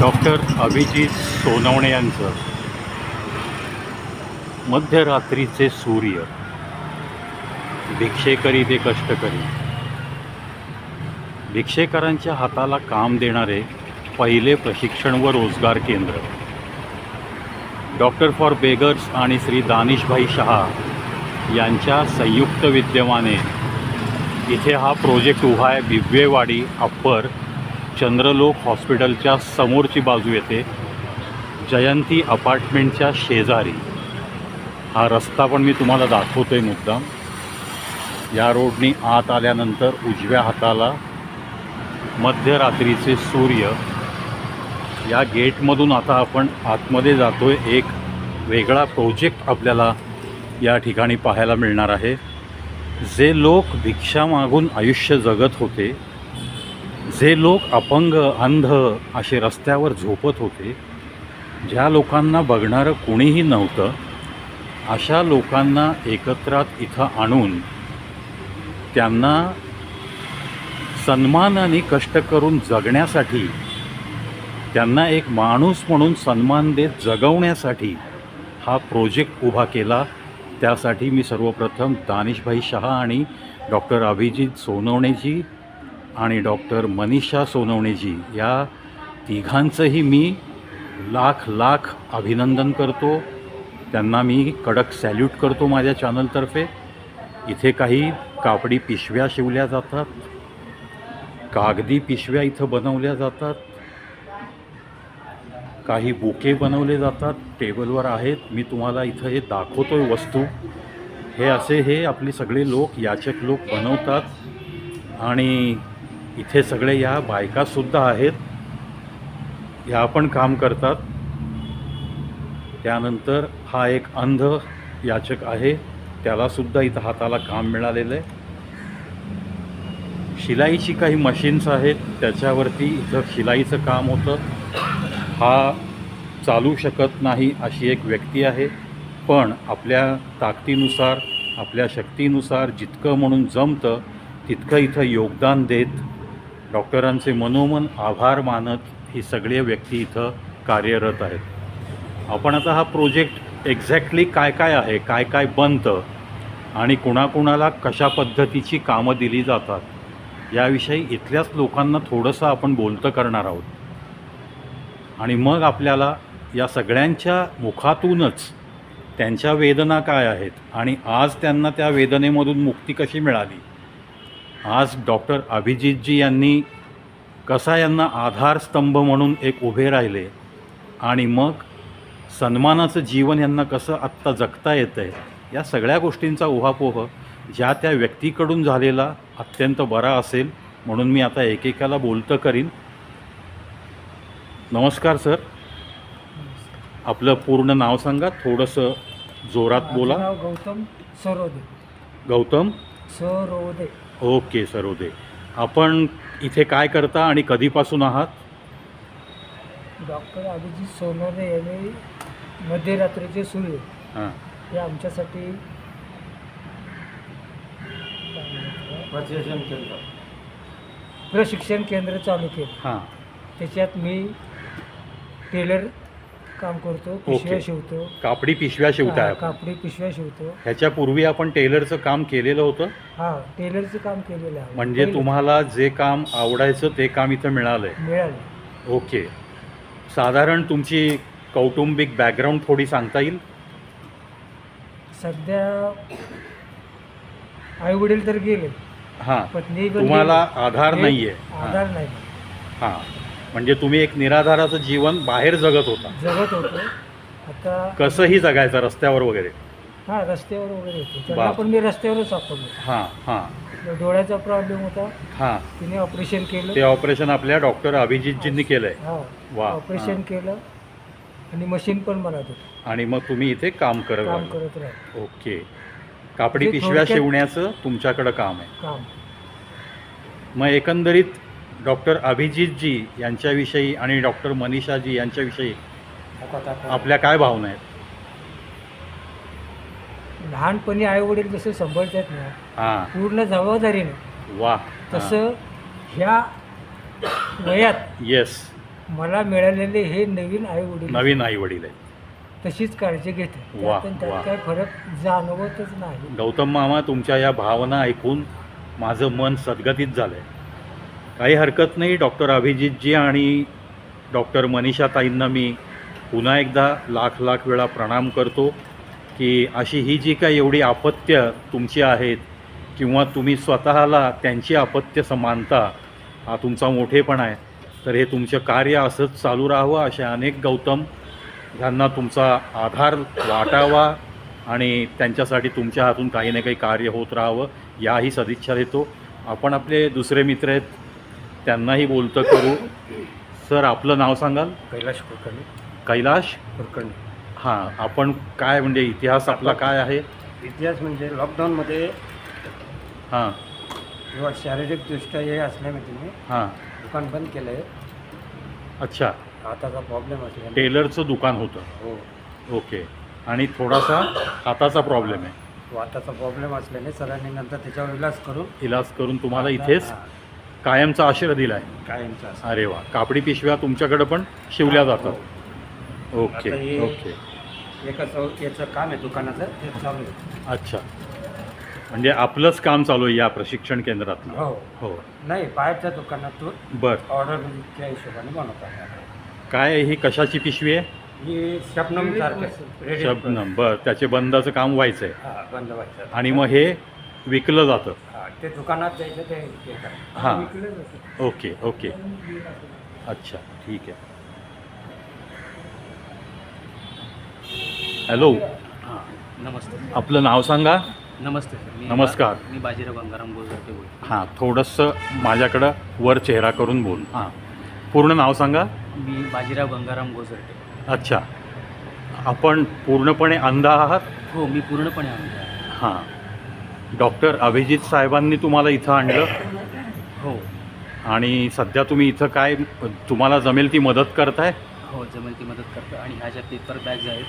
Doctor Abhijit Sonawane यांचं. मध्यरात्रीचे सूर्य. भिक्षेकरी ते कष्टकरी. भिक्षेकरांच्या हाताला काम देणारे पहिले प्रशिक्षण व रोजगार केंद्र. डॉक्टर फॉर बेगर्स आणि श्री दानिशभाई शहा यांच्या संयुक्त विद्यमाने इथे हा प्रोजेक्ट उभा आहे बिब्वेवाडी अप्पर चंद्रलोक हॉस्पिटलच्या समोरची बाजू येते जयंती अपार्टमेंटच्या शेजारी. हा रस्ता पण मी तुम्हाला दाखवतो आहे मुद्दाम. या रोडनी आत आल्यानंतर उजव्या हाताला मध्यरात्रीचे सूर्य. या गेटमधून आता आपण आतमध्ये जातो आहे एक वेगळा प्रोजेक्ट आपल्याला या ठिकाणी पाहायला मिळणार आहे. जे लोक भिक्षा मागून आयुष्य जगत होते जे लोक अपंग अंध असे रस्त्यावर झोपत होते ज्या लोकांना बघणारं कुणीही नव्हतं अशा लोकांना एकत्रात इथं आणून त्यांना सन्मानाने कष्ट करून जगण्यासाठी त्यांना एक माणूस म्हणून सन्मान देत जगवण्यासाठी हा प्रोजेक्ट उभा केला. त्यासाठी मी सर्वप्रथम दानिशभाई शहा आणि डॉक्टर अभिजित सोनवणेजी आणि डॉक्टर मनीषा सोनवणेजी या तिघांचंही मी लाख लाख अभिनंदन करतो. त्यांना मी कडक सॅल्यूट करतो माझ्या चॅनलतर्फे. इथे काही कापडी पिशव्या शिवल्या जातात. कागदी पिशव्या इथं बनवल्या जातात. काही बुके बनवले जातात. टेबलवर आहेत. मी तुम्हाला इथं हे दाखवतोय वस्तू. हे असे हे आपले सगळे लोक याचक लोक बनवतात. आणि इथे सगळे या बायकासुद्धा आहेत. ह्या पण काम करतात. त्यानंतर हा एक अंध याचक आहे. त्यालासुद्धा इथं हाताला काम मिळालेलं आहे. शिलाईची काही मशीन्स आहेत. त्याच्यावरती इथं शिलाईचं काम होतं. हा चालू शकत नाही अशी एक व्यक्ती आहे. पण आपल्या ताकदीनुसार आपल्या शक्तीनुसार जितकं म्हणून जमतं तितकं इथं योगदान देत डॉक्टरांचे मनोमन आभार मानत ही सगळे व्यक्ती इथं कार्यरत आहेत. आपण आता हा प्रोजेक्ट एक्झॅक्टली काय काय आहे काय काय बनतं आणि कुणाकुणाला कशा पद्धतीची कामं दिली जातात याविषयी इथल्याच लोकांना थोडंसं आपण बोलतं करणार आहोत. आणि मग आपल्याला या सगळ्यांच्या मुखातूनच त्यांच्या वेदना काय आहेत आणि आज त्यांना त्या वेदनेमधून मुक्ती कशी मिळाली? आज डॉक्टर अभिजितजी यांनी कसा यांना आधारस्तंभ म्हणून एक उभे राहिले आणि मग सन्मानाचं जीवन यांना कसं आत्ता जगता येतं आहे या सगळ्या गोष्टींचा उहापोह ज्या त्या व्यक्तीकडून झालेला अत्यंत बरा असेल म्हणून मी आता एकेकाला बोलतं करीन. नमस्कार सर. आपलं पूर्ण नाव सांगा थोडंसं जोरात बोला. गौतम सरोदे. गौतम? सरोदे. ओके सरोदे आपण इथे काय करता आणि कधीपासून आहात? डॉक्टर अभिजित सोनवणे यांनी मध्यरात्रीचे सूर्य हां. हे आमच्यासाठी प्रशिक्षण केंद्र चालू केलं. हां. त्याच्यात मी टेलर काम करतो पिशव्या. शिवतो. कापडी पिशव्या शिवताय हा, आपण. कापडी पिशव्या शिवतो. ह्याच्यापूर्वी आपण टेलरचं काम केलेलं होतं? हा टेलरचं काम केलेलं आहे. म्हणजे पहिलं तुम्हाला जे काम आवडायचं ते काम इथं मिळालंय? मिळालं. ओके. साधारण तुमची कौटुंबिक बॅकग्राऊंड थोडी सांगता येईल? सध्या आई वडील तर गेले. हां. पत्नी पण तुम्हाला गेली. आधार नाहीये. आधार नाही. हां. म्हणजे तुम्ही एक निराधाराचं जीवन बाहेर जगत होता. जगत होतो. आता कसंही जगायचं रस्त्यावर वगैरे. हा रस्त्यावर वगैरे होतो. त्यांना बाप. पण मी रस्त्यावरच सापडलो हां हां. डोळ्याचा प्रॉब्लेम होता. हां. तिने ऑपरेशन केलं. ते ऑपरेशन आपल्या डॉक्टर अभिजितजींनी केलंय. हा. वा, ऑपरेशन. केलं. आणि मशीन पण बनवत होतो. आणि मग तुम्ही इथे काम करत काम. करत राहतो ओके. कापडी ते पिशव्या थोडक्यात- शिवण्याचं तुमच्याकडं काम आहे. काम. मग एकंदरीत डॉक्टर अभिजितजी यांच्याविषयी आणि डॉक्टर मनीषाजी यांच्याविषयी आपल्या काय भावना आहेत? लहानपणी आई वडील जसे सांभाळतात ना हां. पूर्ण जबाबदारीने वा. तसं ह्या वयात येस मला मिळालेले हे नवीन आई वडील नवीन आई वडील आहेत. तशीच काळजी घेते वा. त्यात काय फरक जाणवतच नाही. गौतम मामा तुमच्या या भावना ऐकून माझं मन सद्गतीत झालं आहे काही हरकत नाही. डॉक्टर अभिजितजी आणि डॉक्टर मनीषा ताईंना मी पुन्हा एकदा लाख लाख वेळा प्रणाम करतो की अशी ही जी काही एवढी आपत्य तुमची आहेत किंवा तुम्ही स्वतःला त्यांची अपत्य समानता हा तुमचा मोठेपणा आहे तर हे तुमचं कार्य असंच चालू राहावं असे अनेक गौतम ह्यांना तुमचा आधार वाटावा आणि त्यांच्यासाठी तुमच्या हातून काही ना काही कार्य होत राहावं याही सदिच्छा देतो. आपण आपले दुसरे मित्र आहेत त्यांनाही बोलतं करू. सर आपलं नाव सांगाल? कैलाश कुलकर्णी. कैलाश कुलकर्णी. हां आपण काय म्हणजे इतिहास आपला काय आहे? इतिहास म्हणजे लॉकडाऊनमध्ये हां. किंवा शारीरिकदृष्ट्या हे असल्यामुळे हां. दुकान बंद केलं आहे अच्छा. हाताचा प्रॉब्लेम असल्याने टेलरचं दुकान होतं. हो. ओके. आणि थोडासा हाताचा प्रॉब्लेम आहे. हाताचा प्रॉब्लेम असल्याने सरांनी नंतर त्याच्यावर इलाज करून इलाज करून तुम्हाला इथेच कायमचा आश्रय दिला आहे कायमचा असं. अरे वा. कापडी पिशव्या तुमच्याकडे पण शिवल्या जातात. हो. ओके आता हे- ओके. एकाचं याचं काम आहे दुकानाचं ते चालू आहे. अच्छा. म्हणजे आपलंच काम चालू आहे या प्रशिक्षण केंद्रातलं. हो. हो. नाही बाहेरच्या दुकानातून बर. ऑर्डर त्या हिशोबाने बनवतात. काय ही? कशाची पिशवी आहे? ही शबनम सारखं शबनम. बर त्याचे बंदाचं काम व्हायचं आहे हा बंद व्हायचं. आणि मग हे विकलं जातं. ते दुकानात जायचं ते हे. हां. Okay okay. अच्छा ठीक आहे. हॅलो. हां नमस्ते. आपलं नाव सांगा. नमस्ते सर. मी नमस्कार. मी बाजीराव गंगाराम गोजरते बोलतो हां थोडंसं माझ्याकडं वर चेहरा करून बोल. हां. पूर्ण नाव सांगा. मी बाजीराव गंगाराम गोजरटे अच्छा. आपण पूर्णपणे अंध आहात? हो मी पूर्णपणे अंध आहे. हां. डॉक्टर अभिजित साहेबांनी तुम्हाला इथं आणलं? हो. आणि सध्या तुम्ही इथं काय तुम्हाला जमेल ती मदत करताय? हो जमेल ती मदत करतो. आणि ह्या ज्या पेपर बॅग्स आहेत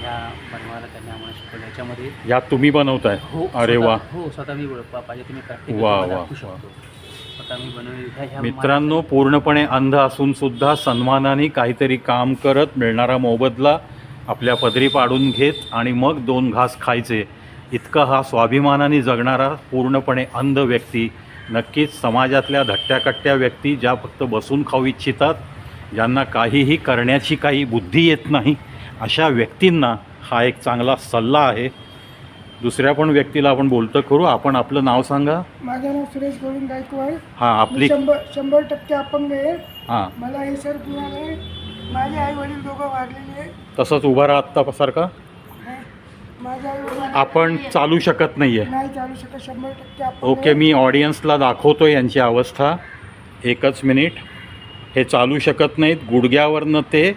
ह्या बनवायला त्यांनी आम्हाला शिकवलं. याच्यामध्ये यात तुम्ही बनवताय? हो अरे स्वतः- वा. हो स्वतः मी पा- पाहिजे तुम्ही वा, दाखवू वा, शकतो. स्वतः मी बनवलेल्या ह्या मित्रांनो पूर्णपणे अंध असून सुद्धा सन्मानाने काहीतरी काम करत मिळणारा मोबदला आपल्या पदरी पाडून घेत आणि मग दोन घास खायचे. इतका हा स्वाभिमानाने जगणारा पूर्णपणे अंध व्यक्ती नक्कीच समाजातल्या धट्ट्याकट्ट्या व्यक्ती ज्या फक्त बसून खाऊ इच्छितात ज्यांना काहीही करण्याची काही बुद्धी येत नाही अशा व्यक्तींना हा एक चांगला सल्ला आहे. दुसऱ्या पण व्यक्तीला आपण बोलतं करू. आपण आपलं नाव सांगा. माझं नाव सुरेश गोविंद गायकवाड. हां आपली शंभर शंभर टक्के अपंग आहे. हां. मला हे सर मिळाले माझे आई वडील दोघं वारलेले आहे. तसंच उभा राहा आत्तासारखा. हे, आपण चालू शकत नाही आहे नाही चालू शकत शंभर टक्के अपंग ओके. मी ऑडियन्सला दाखवतो यांची अवस्था. एकच मिनिट. हे चालू शकत नाहीत. गुडघ्यावरनं ते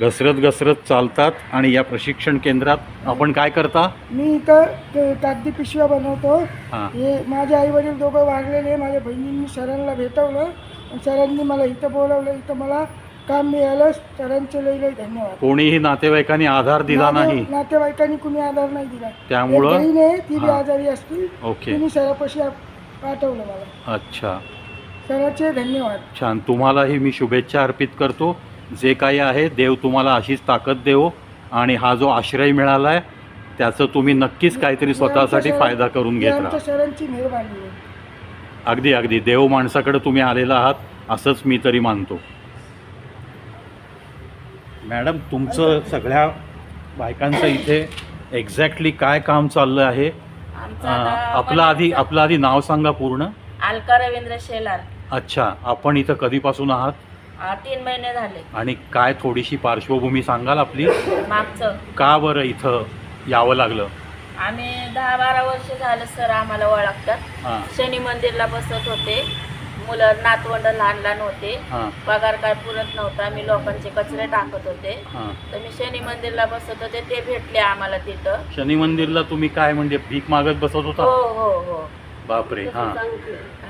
घसरत घसरत चालतात आणि या प्रशिक्षण केंद्रात आपण काय करता? मी इथं ते कागदी पिशव्या बनवतो. हां. हे माझे आई वडील दोघं वारलेले माझ्या बहिणींनी सरांना भेटवलं. आणि सरांनी मला इथं बोलवलं. इथं मला काम मिळालं सरांचे लई लई धन्यवाद. कोणीही नातेवाईकांनी आधार दिला नाते- नाही. नातेवाईकांनी कुणी आधार नाही दिला. त्यामुळं- एक बहीण आहे ती बी हां. आजारी असती ओके. तिने सरापाशी पाठवलं मला. अच्छा. सराचे धन्यवाद. छान. तुम्हालाही मी शुभेच्छा अर्पित करतो. जे काही आहे देव तुम्हाला अशीच ताकद देवो. आणि हा जो आश्रय मिळाला आहे त्याचं तुम्ही नक्कीच काहीतरी स्वतःसाठी फायदा करून घेत राहा. आमच्या सरांची मेहरबानी आहे. अगदी अगदी. देव माणसाकडे तुम्ही आलेला आहात असंच मी तरी मानतो. मॅडम तुमचं सगळ्या बायकांचं इथे एक्झॅक्टली काय काम चाललं आहे? आमचं अं, आता आपलं आधी आपलं आधी नाव सांगा पूर्ण. अलका रवींद्र शेलार. अच्छा आपण इथं कधीपासून आहात? तीन महिने झाले. आणि काय थोडीशी पार्श्वभूमी सांगाल आपली? मागचं. का बरं इथं यावं लागलं? आम्ही दहा बारा वर्ष झालं सर आम्हाला ओळखतात. हां. शनी मंदिरला बसत होते. मुलं नातवंड लहान लहान होते. हां. पगार काय पुरत नव्हता. मी लोकांचे कचरे टाकत होते. हां. तर मी शनी मंदिरला बसत होते. ते भेटले आम्हाला तिथं. शनी मंदिरला तुम्ही काय म्हणजे भीक मागत बसत हो होता? हो हो बापरे हां.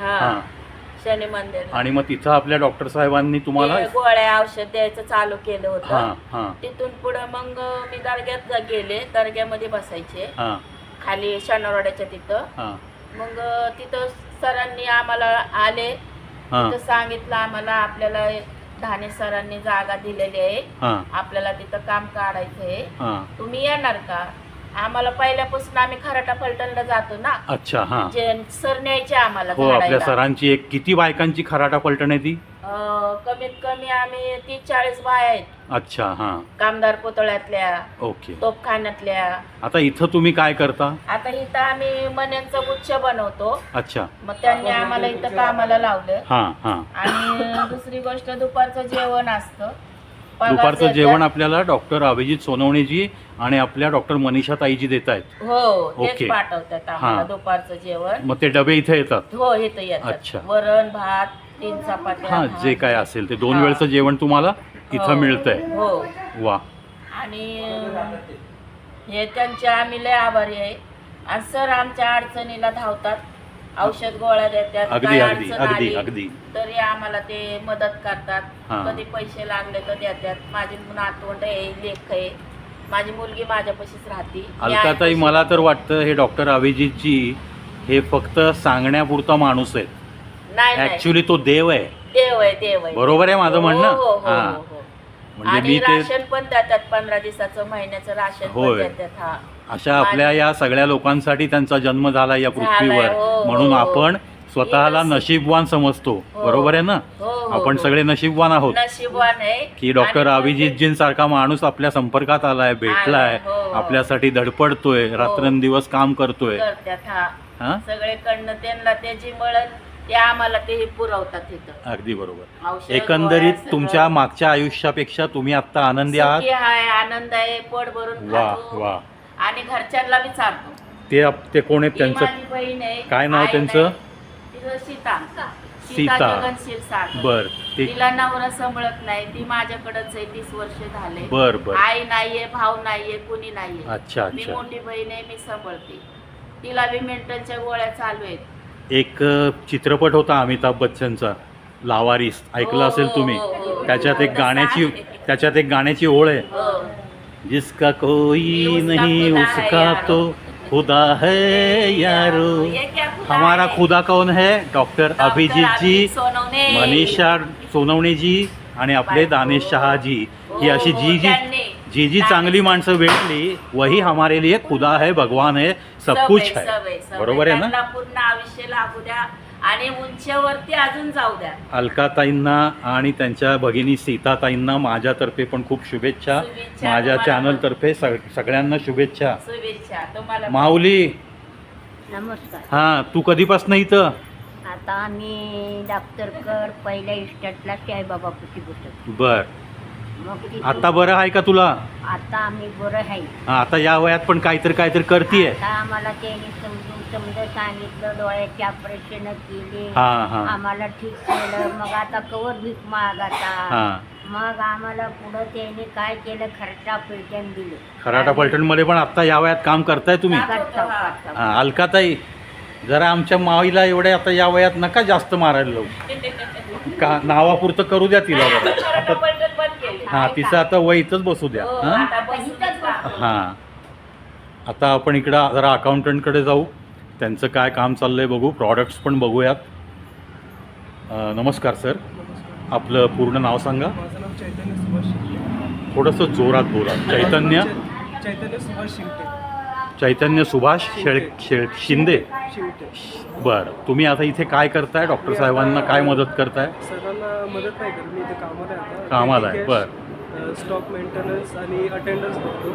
हा. हां. शनी मंदिर आणि मग तिथं आपल्या डॉक्टर साहेबांनी तुम्हाला गोळ्या औषध द्यायचं चालू केलं हां होतं. हां तिथून पुढं मग मी दर्ग्यात गेले. दर्ग्यामध्ये बसायचे. हां. खाली शनिवारवाड्याच्या तिथं. हां. मग तिथं सरांनी आम्हाला आले. हां. तिथं सांगितलं आम्हाला आपल्याला धाने सरांनी जागा दिलेली आहे. हां. आपल्याला तिथं काम काढायचं आहे. हां. तुम्ही येणार का? आम्हाला पहिल्यापासून आम्ही खराटा फलटणला जातो ना. अच्छा हां. जे सर न्यायचे आम्हाला हो आपल्या झाडायला. सरांची एक किती बायकांची खराटा पलटण आहे ती? अं, कमीत कमी आम्ही तीस चाळीस बाय आहेत. अच्छा हां. कामदार पुतळ्यातल्या ओके. तोपखान्यातल्या आता इथं तुम्ही काय करता? आता इथं आम्ही मण्यांचा गुच्छ बनवतो. अच्छा. मग त्यांनी आम्हाला इथं कामाला लावलं. हां हां. आणि दुसरी गोष्ट दुपारचं जेवण असतं. पगार दुपारचं देतात. जेवण आपल्याला डॉक्टर अभिजित सोनवणेजी आणि आपल्या डॉक्टर मनीषा ताईजी देत आहेत हो ओके. तेच पाठवतात आम्हाला हा. दुपारचं जेवण. मग ते डबे इथे येतात? हो इथं अच्छा. येतात वरण भात तीन चपात्या. हां. जे काय असेल ते. दोन हा. वेळचं जेवण तुम्हाला इथं हो. मिळतंय. हो. वा. आणि अं, हे त्यांचे आम्ही लय आभारी आहे. आणि सर आमच्या अडचणीला धावतात. औषध गोळ्या देतात. अगदी काय अगदी अडचण अगदी आली अगदी. तरी आम्हाला ते मदत करतात. हा. कधी पैसे लागले तर देतात. माझी नातवंड आहे लेख आहे. माझी मुलगी माझ्यापाशीच राहते. मी अलकाताई आईपाशी- मला तर वाटतं हे डॉक्टर अभिजितजी हे फक्त सांगण्यापुरता माणूस आहे नाही नाही ऍक्च्युली तो देव आहे देव आहे देव आहे बरोबर आहे माझं हो, म्हणणं? हो, हो, हा. हो, हो. म्हणजे आणि मी ते राशन पण देतात पंधरा दिवसाचं महिन्याचं राशन पण होय. देतात हा अशा आपल्या या सगळ्या लोकांसाठी त्यांचा जन्म झाला या पृथ्वीवर झालाय, हो, म्हणून हो. आपण स्वतःला नशीब- नशीबवान समजतो हो. बरोबर आहे ना हो, हो, आपण हो. सगळे नशीबवान आहोत नशीबवान आहे की डॉक्टर आणि अभिजितजींसारखा माणूस आपल्या संपर्कात आलाय भेटलाय आलाय, हो. आपल्यासाठी धडपडतोय रात्रंदिवस काम करतोय करतात हा हा सगळे कडनं त्यांना ते जी मळण ते आम्हाला ते हे पुरवतात तिथं. अगदी बरोबर. औषध, एकंदरीत सगळं. तुमच्या मागच्या आयुष्यापेक्षा तुम्ही आता आनंदी आहात? सुखी आहे आनंद आहे पोट भरून वा खातो. वा. आणि घरच्यांना बी चालतो. ते आप- ते कोण आहेत ही त्यांचं बहीण आहे काय नाव आई त्यांचं? नाही. तिचं सीता. सीता. जगनशील सागर. बर ते तिला नवरा सांभाळत नाही ती माझ्याकडेच आहे तीस वर्ष झाले. बर बर. आई नाहीये भाऊ नाहीये कुणी नाहीये. अच्छा मी अच्छा. मोठी बहीण आहे मी सांभाळते. तिला बी मेंटलच्या गोळ्या चालू आहेत. एक चित्रपट होता अमिताभ बच्चनचा लावारिस ऐकलं असेल हो, तुम्ही हो, हो. त्याच्यात एक गाण्याची. त्याच्यात एक गाण्याची ओळ आहे. जिसका कोई नहीं उसका. तो खुदा है यारो हमारा? खुदा कौन है डॉक्टर अभिजीत जी. मनीषा सोनवणे जी आणि आपले. दानेश शहा जी ही अशी जी जी. जी जी चांगली माणसं भेटली वही हमारे लिए खुदा है भगवान है सब कुछ आहे, है. बरोबर आहे ना? पूर्ण आयुष्य लागू द्या आणि उंचीवरती अजून जाऊ द्या. अलकाताईंना आणि त्यांच्या भगिनी सीताताईंना माझ्यातर्फे पण खूप शुभेच्छा. शुभेच्छा माझ्या तुम्हाला चॅनलतर्फे सग- सगळ्यांना शुभेच्छा. शुभेच्छा. तुम्हाला माऊली. नमस्कार. हा तू कधीपासून इथं? आता आम्ही डॉक्टरकर पहिल्या इस्टेटला साईबाबापाशी बसत बर. मग आता बरं आहे का तुला? आता आम्ही बरं आहे. हा, आता या वयात पण काहीतरी काहीतरी करतीये. आता आम्हाला त्यांनी समजून समजा सांगितलं डोळ्याची ऑपरेशन केली. हा हा. आम्हाला ठीक केलं. मग आता कवर भीक माग आता हा. मग आम्हाला पुढं त्याने काय केलं? खर्चा पेटन दिले. खराटा पलटणमध्ये पण आता या वयात काम करताय तुम्ही? करतो करतो. हा, अलकाताई जरा आमच्या माईला एवढ्या आता या वयात नका जास्त मारायला लावू. का नावापुरतं करू द्या तिला जरा केली. हा तिचं आता वय इथंच बसू द्या. हो, हा? आता. हां. आता आपण इकडं जरा अकाउंटंटकडे जाऊ. त्यांचं काय काम चाललंय बघू. प्रॉडक्ट्स पण बघूयात. अं, नमस्कार सर आपलं पूर्ण नाव सांगा. माझं नाव चैतन्य सुभाष शिंगटे थोडंसं जोरात बोला. चैतन्य? चैतन्य सुभाष शिंगटे चैतन्य सुभाष शेळ शेळ शिंदे? शिंगटे बरं. तुम्ही आता इथे काय करताय? डॉक्टर साहेबांना काय मदत करताय? सरांना मदत नाही करत. मी इथे कामाला आहे आता. कामाला आहे, बरं. स्टॉक मेंटेनन्स आणि अटेंडन्स बघतो.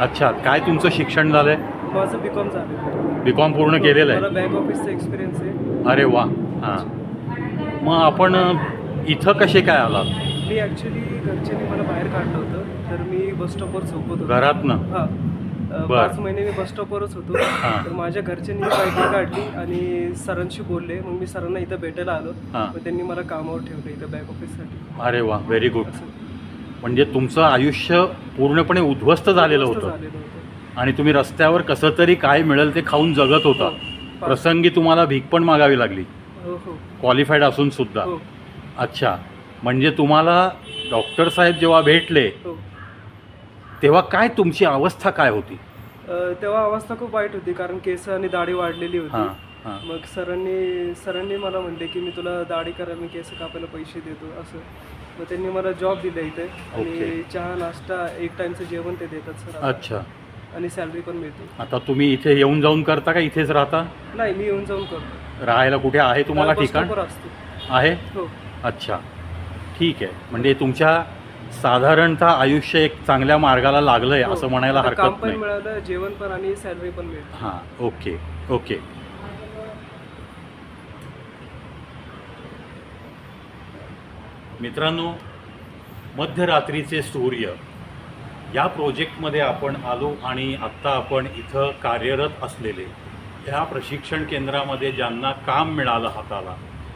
अच्छा काय तुमचं शिक्षण झालंय? माझं बी कॉम झालं बी कॉम पूर्ण केलेलं मला आहे बँक ऑफिसचा एक्सपिरियन्स आहे. अरे वा हां. मग आपण इथं कसे काय आलात? मी ॲक्च्युली घरच्यांनी मला बाहेर काढलं होतं तर मी बस स्टॉपवर झोपत होतो. घरातनं? हां. अ, बरं. पाच महिने मी बस स्टॉपवरच होतो. हां. तर माझ्या घरच्यांनी बाईक काढली आणि सरांशी बोलले. मग मी सरांना इथं भेटायला आलो. हां. मग त्यांनी मला कामावर ठेवलं इथं बँक ऑफिससाठी. अरे वा व्हेरी गुड म्हणजे तुमचं आयुष्य पूर्णपणे उद्ध्वस्त झालेलं होतं. आणि तुम्ही रस्त्यावर कसं तरी काय मिळेल ते खाऊन जगत होता. हो. प्रसंगी तुम्हाला भीक पण मागावी लागली. हो हो. क्वालिफाईड असून सुद्धा. हो. अच्छा. म्हणजे तुम्हाला डॉक्टर साहेब जेव्हा भेटले हो. तेव्हा काय तुमची अवस्था काय होती? तेव्हा अवस्था खूप वाईट होती कारण केस आणि दाढी वाढलेली हां होती हां. मग सरांनी सरांनी मला म्हणले की मी तुला दाढी करा मी केस कापायला पैसे देतो असं. मग त्यांनी मला जॉब दिला इथे. आणि चहा नाश्ता एक टाइमचं जेवण ते देतात सर अच्छा. आणि सॅलरी पण मिळते. आता तुम्ही इथे येऊन जाऊन करता का इथेच राहता? नाही मी येऊन जाऊन करतो. राहायला कुठे आहे तुम्हाला ठिकाण? असतो. आहे? हो. अच्छा. ठीक आहे. म्हणजे तुमच्या साधारणतः आयुष्य एक चांगल्या मार्गाला लागलंय हो. असं म्हणायला काम हरकत पण नाही. मिळालं जेवण पण आणि सॅलरी पण मिळते. हां. ओके. ओके. मित्रांनो मध्यरात्रीचे सूर्य. या प्रोजेक्टमध्ये आपण आलो आणि आत्ता आपण इथं कार्यरत असलेले. ह्या प्रशिक्षण केंद्रामध्ये ज्यांना काम मिळालं हाताला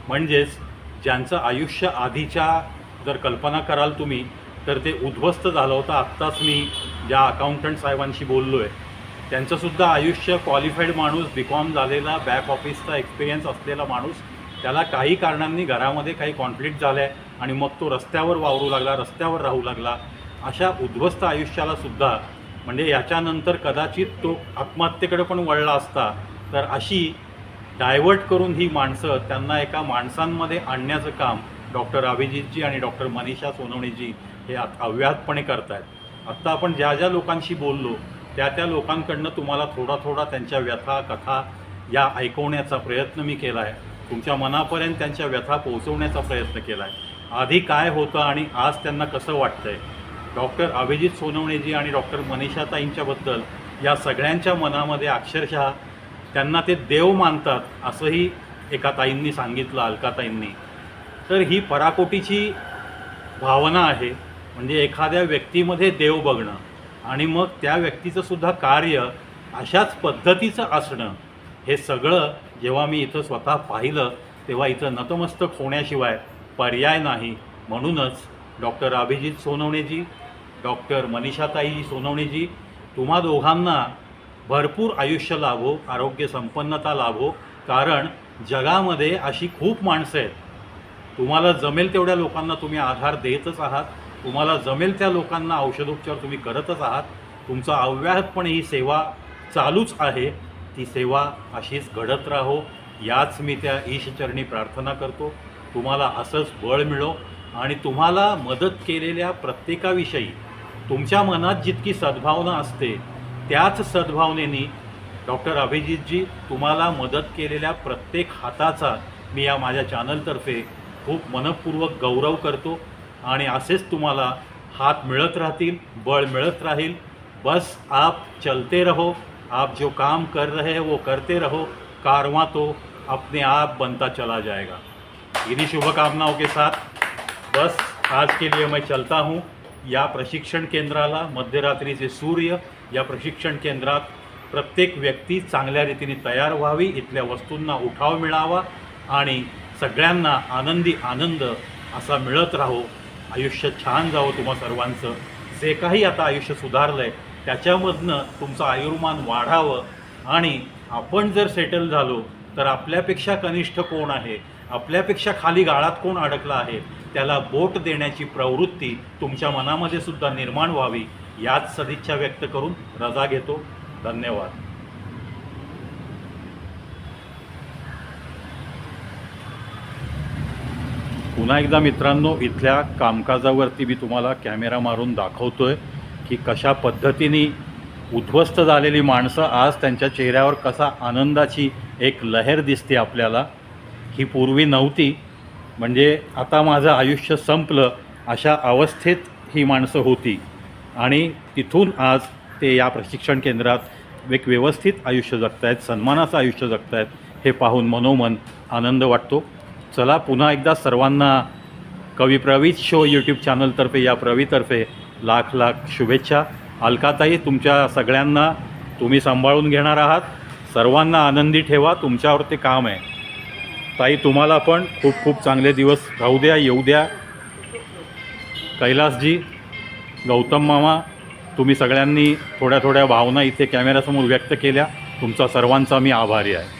म्हणजेच ज्यांचं आयुष्य आधीच्या जर कल्पना कराल तुम्ही तर ते उद्ध्वस्त झालं होतं. आत्ताच मी ज्या अकाउंटंट साहेबांशी बोललो आहे त्यांचंसुद्धा आयुष्य क्वालिफाईड माणूस बी कॉम झालेला बॅक ऑफिसचा एक्सपिरियन्स असलेला माणूस त्याला काही कारणांनी घरामध्ये काही कॉन्फ्लिक्ट झालं आहे आणि मग तो रस्त्यावर वावरू लागला रस्त्यावर राहू लागला. अशा उद्ध्वस्त आयुष्याला सुद्धा म्हणजे याच्यानंतर कदाचित तो आत्महत्येकडे पण वळला असता तर अशी डायव्हर्ट करून ही माणसं त्यांना एका माणसांमध्ये आणण्याचं काम डॉक्टर अभिजितजी आणि डॉक्टर मनीषा सोनवणेजी हे अव्याहतपणे करत आहेत आत्ता आपण ज्या ज्या लोकांशी बोललो त्या त्या लोकांकडनं तुम्हाला थोडा थोडा त्यांच्या व्यथा कथा या ऐकवण्याचा प्रयत्न मी केला आहे तुमच्या मनापर्यंत त्यांच्या व्यथा पोहोचवण्याचा प्रयत्न केला आहे आधी काय होतं आणि आज त्यांना कसं वाटतंय? डॉक्टर अभिजित सोनवणेजी आणि डॉक्टर मनीषाताईंच्याबद्दल या सगळ्यांच्या मनामध्ये अक्षरशः त्यांना ते देव मानतात असंही एका ताईंनी सांगितलं अलकाताईंनी तर ही पराकोटीची भावना आहे. म्हणजे एखाद्या व्यक्तीमध्ये देव बघणं आणि मग त्या व्यक्तीचं सुद्धा कार्य अशाच पद्धतीचं असणं हे सगळं जेव्हा मी इथं स्वतः पाहिलं तेव्हा इथं नतमस्तक होण्याशिवाय पर्याय नाही. म्हणूनच डॉक्टर अभिजित सोनवणेजी डॉक्टर मनीषाताई सोनवणेजी तुम्हा दोघांना भरपूर आयुष्य लाभो आरोग्य संपन्नता लाभो कारण जगामध्ये अशी खूप माणसं आहेत. तुम्हाला जमेल तेवढ्या लोकांना तुम्ही आधार देतच आहात. तुम्हाला जमेल त्या लोकांना औषधोपचार तुम्ही करतच आहात. तुमचा अव्याहतपणे ही सेवा चालूच आहे. ती सेवा अशीच घडत राहो याच मी त्या ईशचरणी प्रार्थना करतो. तुम्हाला असंच बळ मिळो आणि तुम्हाला मदत केलेल्या प्रत्येकाविषयी तुमच्या मनात जितकी सद्भावना असते त्याच सद्भावनेनी डॉक्टर अभिजितजी तुम्हाला मदत केलेल्या प्रत्येक हाताचा मी या माझ्या चॅनलतर्फे खूप मनपूर्वक गौरव करतो आणि असेच तुम्हाला हात मिळत राहतील बळ मिळत राहील. बस आप चलते रहो. आप जो काम कर रहे हैं वो करते रहो। कारवां तो अपने आप बनता चला जाएगा। इन्हीं शुभकामनाओं के साथ बस आज के लिए मैं चलता हूँ। या प्रशिक्षण केंद्राला मध्यरात्रीचे सूर्य या प्रशिक्षण केंद्रात प्रत्येक व्यक्ती चांगल्या रीतीने तयार व्हावी इथल्या वस्तूंना उठाव मिळावा आणि सगळ्यांना आनंदी आनंद असा मिळत राहो. आयुष्य छान जावं तुम्हा सर्वांचं. जे काही आता आयुष्य सुधारलं आहे त्याच्यामधनं तुमचं आयुर्मान वाढावं आणि आपण जर सेटल झालो तर आपल्यापेक्षा कनिष्ठ कोण आहे? आपल्यापेक्षा खाली गाळात कोण अडकला आहे? त्याला बोट देण्याची प्रवृत्ती तुमच्या मनामध्ये सुद्धा निर्माण व्हावी याच सदिच्छा व्यक्त करून रजा घेतो. धन्यवाद. पुन्हा एकदा मित्रांनो इथल्या कामकाजावरती मी तुम्हाला कॅमेरा मारून दाखवतोय. की कशा पद्धतीने उद्ध्वस्त झालेली माणसं आज त्यांच्या चेहऱ्यावर कसा आनंदाची एक लहर दिसते आपल्याला ही पूर्वी नव्हती. म्हणजे आता माझं आयुष्य संपलं अशा अवस्थेत ही माणसं होती. आणि तिथून आज ते या प्रशिक्षण केंद्रात एक व्यवस्थित आयुष्य जगत आहेत सन्मानाचं आयुष्य जगत आहेत हे पाहून मनोमन आनंद वाटतो. चला पुन्हा एकदा सर्वांना कवी प्रवीत शो यूट्यूब चॅनलतर्फे या प्रवीतर्फे लाख लाख शुभेच्छा. अलकाताई तुमच्या सगळ्यांना तुम्ही सांभाळून घेणार आहात. सर्वांना आनंदी ठेवा तुमच्यावर ते काम आहे. ताई तुम्हाला पण खूप खूप चांगले दिवस राहू द्या येऊ द्या. कैलासजी गौतम मामा तुम्ही सगळ्यांनी थोड्या थोड्या भावना इथे कॅमेऱ्यासमोर व्यक्त केल्या. तुमचा सर्वांचा मी आभारी आहे.